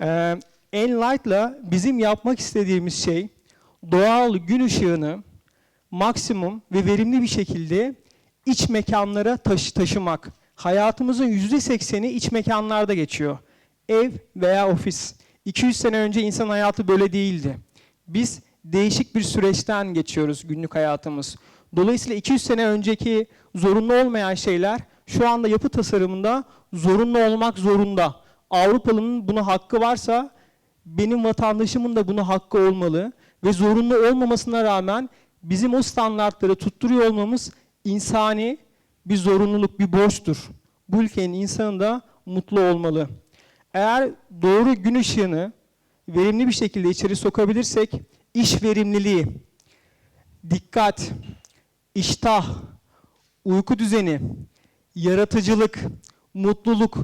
Ee, Enlight'la bizim yapmak istediğimiz şey doğal gün ışığını maksimum ve verimli bir şekilde iç mekanlara taşı taşımak. Hayatımızın %80'i iç mekanlarda geçiyor. Ev veya ofis. 200 sene önce insan hayatı böyle değildi. Biz değişik bir süreçten geçiyoruz günlük hayatımız. Dolayısıyla 200 sene önceki zorunlu olmayan şeyler şu anda yapı tasarımında zorunlu olmak zorunda. Avrupalı'nın buna hakkı varsa benim vatandaşımın da buna hakkı olmalı ve zorunlu olmamasına rağmen bizim o standartları tutturuyor olmamız insani bir zorunluluk, bir borçtur. Bu ülkenin insanı da mutlu olmalı. Eğer doğru gün ışığını verimli bir şekilde içeri sokabilirsek iş verimliliği, dikkat, iştah, uyku düzeni, yaratıcılık, mutluluk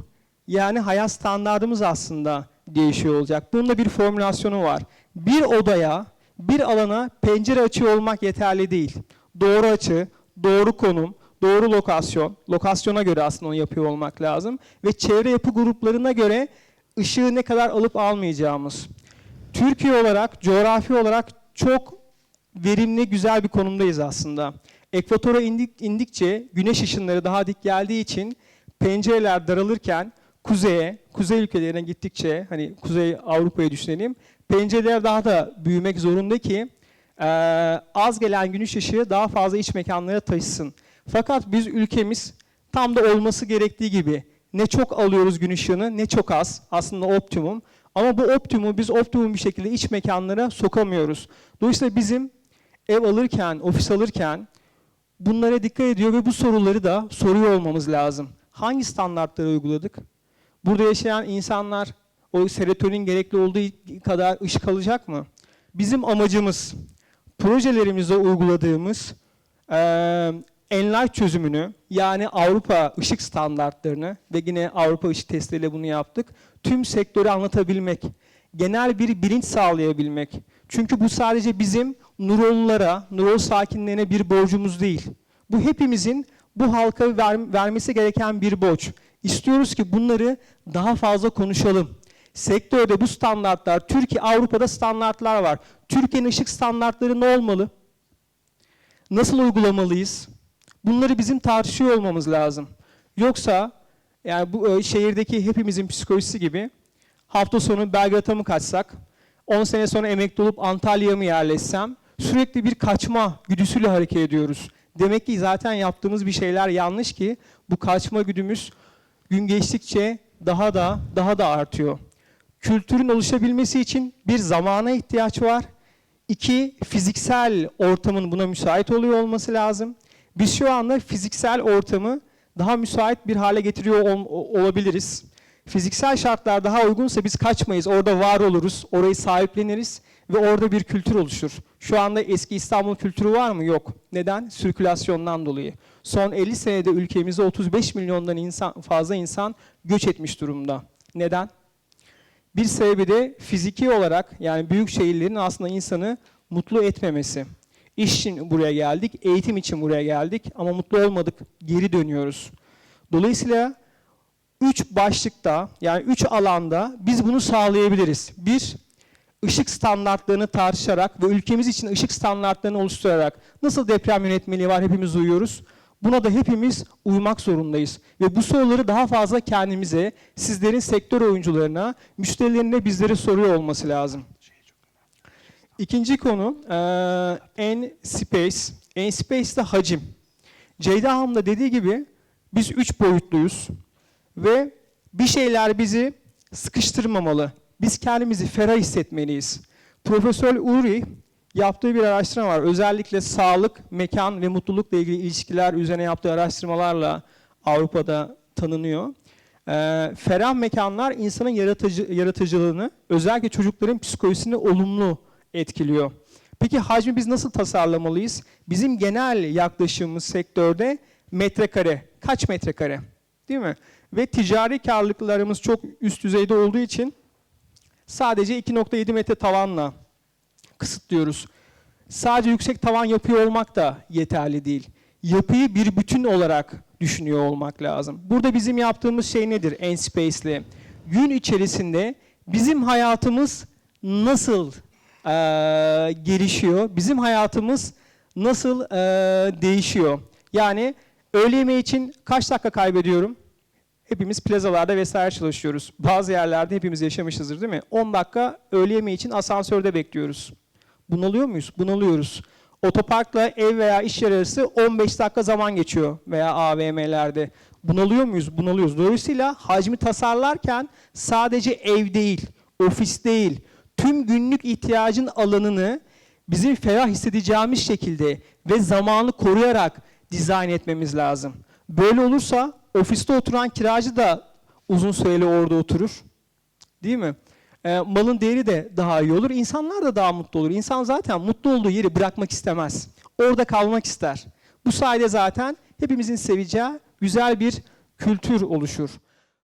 yani hayat standartımız aslında değişiyor olacak. Bunun da bir formülasyonu var. Bir odaya, bir alana pencere açıyor olmak yeterli değil. Doğru açı, doğru konum, doğru lokasyon, lokasyona göre aslında onu yapıyor olmak lazım ve çevre yapı gruplarına göre ışığı ne kadar alıp almayacağımız. Türkiye olarak, coğrafi olarak çok verimli, güzel bir konumdayız aslında. Ekvatora indik, indikçe güneş ışınları daha dik geldiği için pencereler daralırken kuzeye, kuzey ülkelerine gittikçe hani kuzey Avrupa'yı düşünelim. Pencereler daha da büyümek zorunda ki eee, az gelen güneş ışığı daha fazla iç mekanlara taşısın. Fakat biz ülkemiz tam da olması gerektiği gibi ne çok alıyoruz gün ışığını ne çok az. Aslında optimum. Ama bu optimumu biz optimum bir şekilde iç mekanlara sokamıyoruz. Dolayısıyla bizim ev alırken, ofis alırken bunlara dikkat ediyor ve bu soruları da soruyor olmamız lazım. Hangi standartları uyguladık? Burada yaşayan insanlar o serotonin gerekli olduğu kadar ışık alacak mı? Bizim amacımız projelerimizde uyguladığımız Enlight çözümünü yani Avrupa ışık standartlarını ve yine Avrupa ışık testleriyle bunu yaptık. Tüm sektörü anlatabilmek, genel bir bilinç sağlayabilmek. Çünkü bu sadece bizim Nurollulara, Nurol sakinlerine bir borcumuz değil. Bu hepimizin bu halka ver- vermesi gereken bir borç. İstiyoruz ki bunları daha fazla konuşalım. Sektörde bu standartlar, Türkiye, Avrupa'da standartlar var. Türkiye'nin ışık standartları ne olmalı? Nasıl uygulamalıyız? Bunları bizim tartışıyor olmamız lazım. Yoksa yani bu e, şehirdeki hepimizin psikolojisi gibi hafta sonu Belgrad'a mı kaçsak, 10 sene sonra emekli olup Antalya'ya mı yerleşsem sürekli bir kaçma güdüsüyle hareket ediyoruz. Demek ki zaten yaptığımız bir şeyler yanlış ki bu kaçma güdümüz gün geçtikçe daha da daha da artıyor. Kültürün oluşabilmesi için bir zamana ihtiyaç var. İki, fiziksel ortamın buna müsait oluyor olması lazım. Biz şu anda fiziksel ortamı daha müsait bir hale getiriyor ol- olabiliriz. Fiziksel şartlar daha uygunsa biz kaçmayız, orada var oluruz, orayı sahipleniriz ve orada bir kültür oluşur. Şu anda eski İstanbul kültürü var mı? Yok. Neden? Sirkülasyondan dolayı. Son 50 senede ülkemize 35 milyondan insan, fazla insan göç etmiş durumda. Neden? Bir sebebi de fiziki olarak yani büyük şehirlerin aslında insanı mutlu etmemesi. İş için buraya geldik, eğitim için buraya geldik ama mutlu olmadık, geri dönüyoruz. Dolayısıyla üç başlıkta yani üç alanda biz bunu sağlayabiliriz. Bir, ışık standartlarını tartışarak ve ülkemiz için ışık standartlarını oluşturarak nasıl deprem yönetmeliği var hepimiz uyuyoruz. Buna da hepimiz uymak zorundayız. Ve bu soruları daha fazla kendimize, sizlerin sektör oyuncularına, müşterilerine bizlere soruyor olması lazım. İkinci konu eee N-Space. N-Space de hacim. Ceyda Hanım da dediği gibi biz üç boyutluyuz ve bir şeyler bizi sıkıştırmamalı. Biz kendimizi ferah hissetmeliyiz. Profesör Uri yaptığı bir araştırma var. Özellikle sağlık, mekan ve mutlulukla ilgili ilişkiler üzerine yaptığı araştırmalarla Avrupa'da tanınıyor. Ee, ferah mekanlar insanın yaratıcı, yaratıcılığını, özellikle çocukların psikolojisini olumlu etkiliyor. Peki hacmi biz nasıl tasarlamalıyız? Bizim genel yaklaşımımız sektörde metrekare. Kaç metrekare? Değil mi? Ve ticari karlılıklarımız çok üst düzeyde olduğu için sadece 2.7 metre tavanla kısıtlıyoruz. Sadece yüksek tavan yapıyor olmak da yeterli değil. Yapıyı bir bütün olarak düşünüyor olmak lazım. Burada bizim yaptığımız şey nedir Enspace'le? Gün içerisinde bizim hayatımız nasıl eee, gelişiyor? Bizim hayatımız nasıl eee, değişiyor? Yani öğle yemeği için kaç dakika kaybediyorum? Hepimiz plazalarda vesaire çalışıyoruz. Bazı yerlerde hepimiz yaşamışızdır değil mi? 10 dakika öğle yemeği için asansörde bekliyoruz. Bunalıyor muyuz? Bunalıyoruz. Otoparkla ev veya iş yeri arası 15 dakika zaman geçiyor veya AVM'lerde. Bunalıyor muyuz? Bunalıyoruz. Dolayısıyla hacmi tasarlarken sadece ev değil, ofis değil, tüm günlük ihtiyacın alanını bizim ferah hissedeceğimiz şekilde ve zamanı koruyarak dizayn etmemiz lazım. Böyle olursa ofiste oturan kiracı da uzun süreli orada oturur. Değil mi? E, malın değeri de daha iyi olur. İnsanlar da daha mutlu olur. İnsan zaten mutlu olduğu yeri bırakmak istemez. Orada kalmak ister. Bu sayede zaten hepimizin seveceği güzel bir kültür oluşur.